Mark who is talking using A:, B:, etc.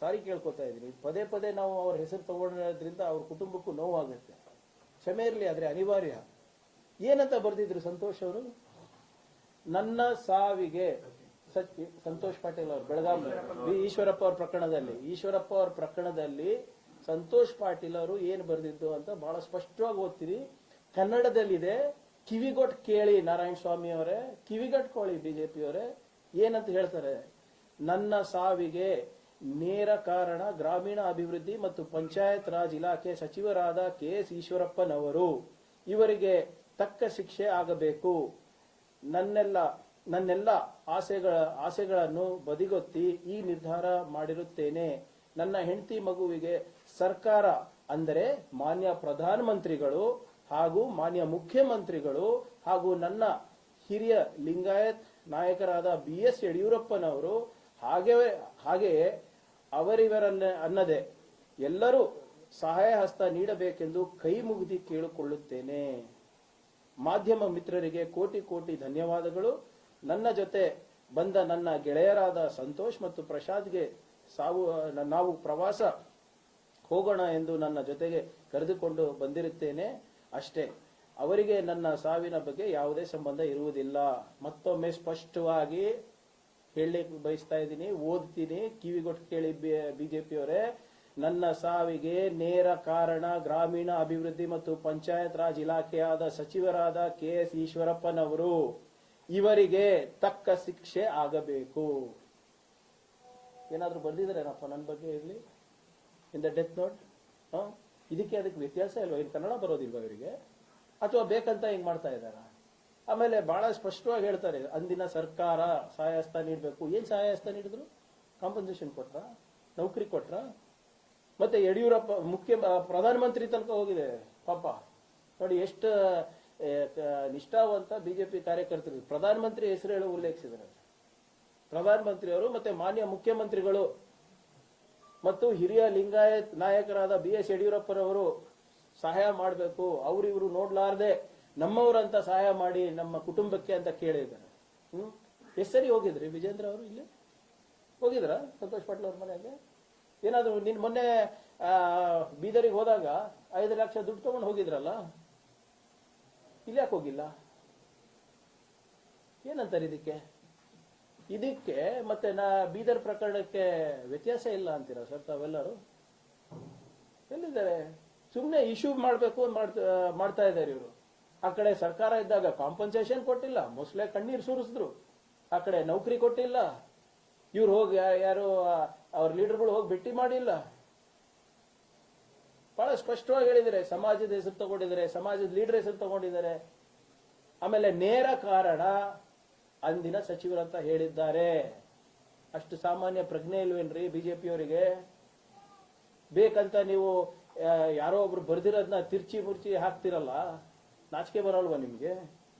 A: ಸಾರಿ ಕೇಳ್ಕೊತಾ ಇದ್ದೀನಿ. ಪದೇ ಪದೇ ನಾವು ಅವ್ರ ಹೆಸರು ತಗೊಂಡ್ರಿಂದ ಅವ್ರ ಕುಟುಂಬಕ್ಕೂ ನೋವಾಗುತ್ತೆ. ಕ್ಷಮೆ ಇರಲಿ ಆದ್ರೆ ಅನಿವಾರ್ಯ. ಏನಂತ ಬರ್ದಿದ್ರು ಸಂತೋಷ್ ಅವರು? ನನ್ನ ಸಾವಿಗೆ, ಸತ್ಯ, ಸಂತೋಷ್ ಪಾಟೀಲ್ ಅವರು ಬೆಳಗಾವಿ ಈಶ್ವರಪ್ಪ ಅವ್ರ ಪ್ರಕರಣದಲ್ಲಿ. ಈಶ್ವರಪ್ಪ ಅವ್ರ ಪ್ರಕರಣದಲ್ಲಿ ಸಂತೋಷ್ ಪಾಟೀಲ್ ಅವರು ಏನು ಬರ್ದಿದ್ದು ಅಂತ ಬಹಳ ಸ್ಪಷ್ಟವಾಗಿ ಓದ್ತೀರಿ ಕನ್ನಡದಲ್ಲಿದೆ, ಕಿವಿಗೊಟ್ ಕೇಳಿ ನಾರಾಯಣ ಸ್ವಾಮಿ ಅವರೇ ಕಿವಿಗಟ್ಕೊಳ್ಳಿ ಬಿಜೆಪಿ ಅವರೇ, ಏನಂತ ಹೇಳ್ತಾರೆ? ನನ್ನ ಸಾವಿಗೆ ನೇರ ಕಾರಣ ಗ್ರಾಮೀಣ ಅಭಿವೃದ್ಧಿ ಮತ್ತು ಪಂಚಾಯತ್ ರಾಜ್ ಇಲಾಖೆ ಸಚಿವರಾದ ಕೆ ಎಸ್ ಈಶ್ವರಪ್ಪನವರು. ಇವರಿಗೆ ತಕ್ಕ ಶಿಕ್ಷೆ ಆಗಬೇಕು. ನನ್ನೆಲ್ಲ ನನ್ನೆಲ್ಲ ಆಸೆಗಳ, ಆಸೆಗಳನ್ನು ಬದಿಗೊತ್ತಿ ಈ ನಿರ್ಧಾರ ಮಾಡಿರುತ್ತೇನೆ. ನನ್ನ ಹೆಂಡತಿ ಮಗುವಿಗೆ ಸರ್ಕಾರ ಅಂದರೆ ಮಾನ್ಯ ಪ್ರಧಾನಮಂತ್ರಿಗಳು ಹಾಗೂ ಮಾನ್ಯ ಮುಖ್ಯಮಂತ್ರಿಗಳು ಹಾಗೂ ನನ್ನ ಹಿರಿಯ ಲಿಂಗಾಯತ್ ನಾಯಕರಾದ ಬಿ ಎಸ್ ಯಡಿಯೂರಪ್ಪನವರು ಹಾಗೆ ಹಾಗೆಯೇ ಅವರಿವರನ್ನ ಅನ್ನದೆ, ಎಲ್ಲರೂ ಸಹಾಯ ಹಸ್ತ ನೀಡಬೇಕೆಂದು ಕೈ ಮುಗಿದು ಕೇಳಿಕೊಳ್ಳುತ್ತೇನೆ. ಮಾಧ್ಯಮ ಮಿತ್ರರಿಗೆ ಕೋಟಿ ಕೋಟಿ ಧನ್ಯವಾದಗಳು. ನನ್ನ ಜೊತೆ ಬಂದ ನನ್ನ ಗೆಳೆಯರಾದ ಸಂತೋಷ್ ಮತ್ತು ಪ್ರಸಾದ್ಗೆ ಸಾವು, ನಾವು ಪ್ರವಾಸ ಹೋಗೋಣ ಎಂದು ನನ್ನ ಜೊತೆಗೆ ಕರೆದುಕೊಂಡು ಬಂದಿರುತ್ತೇನೆ. ಅಷ್ಟೇ, ಅವರಿಗೆ ನನ್ನ ಸಾವಿನ ಬಗ್ಗೆ ಯಾವುದೇ ಸಂಬಂಧ ಇರುವುದಿಲ್ಲ. ಮತ್ತೊಮ್ಮೆ ಸ್ಪಷ್ಟವಾಗಿ ಹೇಳಲಿಕ್ಕೆ ಬಯಸ್ತಾ ಇದ್ದೀನಿ. ಓದ್ತೀನಿ. ಕಿವಿಗೊಟ್ಟು ಕೇಳಿ ಬಿಜೆಪಿ ಅವರೇ. ನನ್ನ ಸಾವಿಗೆ ನೇರ ಕಾರಣ ಗ್ರಾಮೀಣ ಅಭಿವೃದ್ಧಿ ಮತ್ತು ಪಂಚಾಯತ್ ರಾಜ್ ಇಲಾಖೆಯಾದ ಸಚಿವರಾದ ಕೆ ಎಸ್ ಈಶ್ವರಪ್ಪನವರು. ಇವರಿಗೆ ತಕ್ಕ ಶಿಕ್ಷೆ ಆಗಬೇಕು. ಏನಾದ್ರೂ ಏನಪ್ಪ ನನ್ನ ಬಗ್ಗೆ ಇರ್ಲಿ? ಇನ್ ದ ಡೆತ್ ನೋಟ್ ಇದಕ್ಕೆ ಅದಕ್ಕೆ ವ್ಯತ್ಯಾಸ ಇಲ್ವಾ? ಇನ್ನು ಕನ್ನಡ ಬರೋದಿಲ್ವಾ ಇವರಿಗೆ? ಅಥವಾ ಬೇಕಂತ ಹಿಂಗ್ ಮಾಡ್ತಾ ಇದ್ದಾರ? ಆಮೇಲೆ ಬಹಳ ಸ್ಪಷ್ಟವಾಗಿ ಹೇಳ್ತಾರೆ, ಅಂದಿನ ಸರ್ಕಾರ ಸಹಾಯಸ್ತ ನೀಡಬೇಕು. ಏನ್ ಸಹಾಯಸ್ತ ನೀಡಿದ್ರು? ಕಾಂಪನ್ಸೇಷನ್ ಕೊಟ್ರ, ನೌಕರಿ ಕೊಟ್ರ? ಮತ್ತೆ ಯಡಿಯೂರಪ್ಪ, ಮುಖ್ಯ ಪ್ರಧಾನಮಂತ್ರಿ ತನಕ ಹೋಗಿದೆ, ಪಾಪ. ನೋಡಿ, ಎಷ್ಟು ನಿಷ್ಠಾವಂತ ಬಿಜೆಪಿ ಕಾರ್ಯಕರ್ತರು. ಪ್ರಧಾನಮಂತ್ರಿ ಹೆಸರು ಹೇಳಿ ಉಲ್ಲೇಖಿಸಿದ್ದಾರೆ. ಪ್ರಧಾನಮಂತ್ರಿಯವರು ಮತ್ತೆ ಮಾನ್ಯ ಮುಖ್ಯಮಂತ್ರಿಗಳು. ಮತ್ತು ಹಿರಿಯ ಲಿಂಗಾಯತ್ ನಾಯಕರಾದ ಬಿ ಎಸ್ ಯಡಿಯೂರಪ್ಪರವರು ಸಹಾಯ ಮಾಡಬೇಕು. ಅವರಿವರು ನೋಡ್ಲಾರ್ದೆ ನಮ್ಮವರಂತ ಸಹಾಯ ಮಾಡಿ ನಮ್ಮ ಕುಟುಂಬಕ್ಕೆ ಅಂತ ಕೇಳಿದ್ದಾರೆ. ಹ್ಞೂ ಎಷ್ಟು ಸರಿ ಹೋಗಿದ್ರಿ? ವಿಜೇಂದ್ರ ಅವರು ಇಲ್ಲಿ? ಹೋಗಿದ್ರ? ಸಂತೋಷ್ ಪಾಟೀಲ್ ಅವ್ರ ಮನೆಗೆ? ಏನಾದರೂ ನಿನ್ ಮೊನ್ನೆ ಬೀದರಿಗೆ ಹೋದಾಗ ಐದು ಲಕ್ಷ ದುಡ್ಡು ತಗೊಂಡು ಹೋಗಿದ್ರಲ್ಲ? ಇಲ್ಲಿ ಯಾಕೆ ಹೋಗಿಲ್ಲ? ಏನಂತಾರೆ ಇದಕ್ಕೆ? ಇದಕ್ಕೆ ಮತ್ತೆ ನಾ ಬೀದರ್ ಪ್ರಕರಣಕ್ಕೆ ವ್ಯತ್ಯಾಸ ಇಲ್ಲ ಅಂತೀರಾ ಸರ್ ತಾವೆಲ್ಲರೂ? ಎಲ್ಲಿದ್ದಾರೆ? ಸುಮ್ಮನೆ ಇಶ್ಯೂ ಮಾಡಬೇಕು ಮಾಡ್ತಾ ಇದ್ದಾರೆ ಇವರು. ಆ ಕಡೆ ಸರ್ಕಾರ ಇದ್ದಾಗ ಕಾಂಪನ್ಸೇಷನ್ ಕೊಟ್ಟಿಲ್ಲ. ಮೊಸಳೆ ಕಣ್ಣೀರು ಸುರಿಸಿದ್ರು. ಆ ಕಡೆ ನೌಕರಿ ಕೊಟ್ಟಿಲ್ಲ. ಇವ್ರು ಹೋಗಿ ಯಾರು ಅವ್ರ ಲೀಡರ್ಗಳು ಹೋಗಿ ಭೇಟಿ ಮಾಡಿಲ್ಲ. ಬಹಳ ಸ್ಪಷ್ಟವಾಗಿ ಹೇಳಿದರೆ ಸಮಾಜದ ಹೆಸರು ತಗೊಂಡಿದ್ದಾರೆ, ಸಮಾಜದ ಲೀಡರ್ ಹೆಸರು ತಗೊಂಡಿದ್ದಾರೆ. ಆಮೇಲೆ ನೇರ ಕಾರಣ ಅಂದಿನ ಸಚಿವರಂತ ಹೇಳಿದ್ದಾರೆ. ಅಷ್ಟು ಸಾಮಾನ್ಯ ಪ್ರಜ್ಞೆ ಇಲ್ವೇನ್ರಿ ಬಿಜೆಪಿಯವರಿಗೆ? ಬೇಕಂತ ನೀವು ಯಾರೋ ಒಬ್ರು ಬರ್ದಿರೋದನ್ನ ತಿರ್ಚಿ ಮುರ್ಚಿ ಹಾಕ್ತಿರಲ್ಲ? ನಾಚಿಕೆ ಬರಲ್ವಾ ನಿಮ್ಗೆ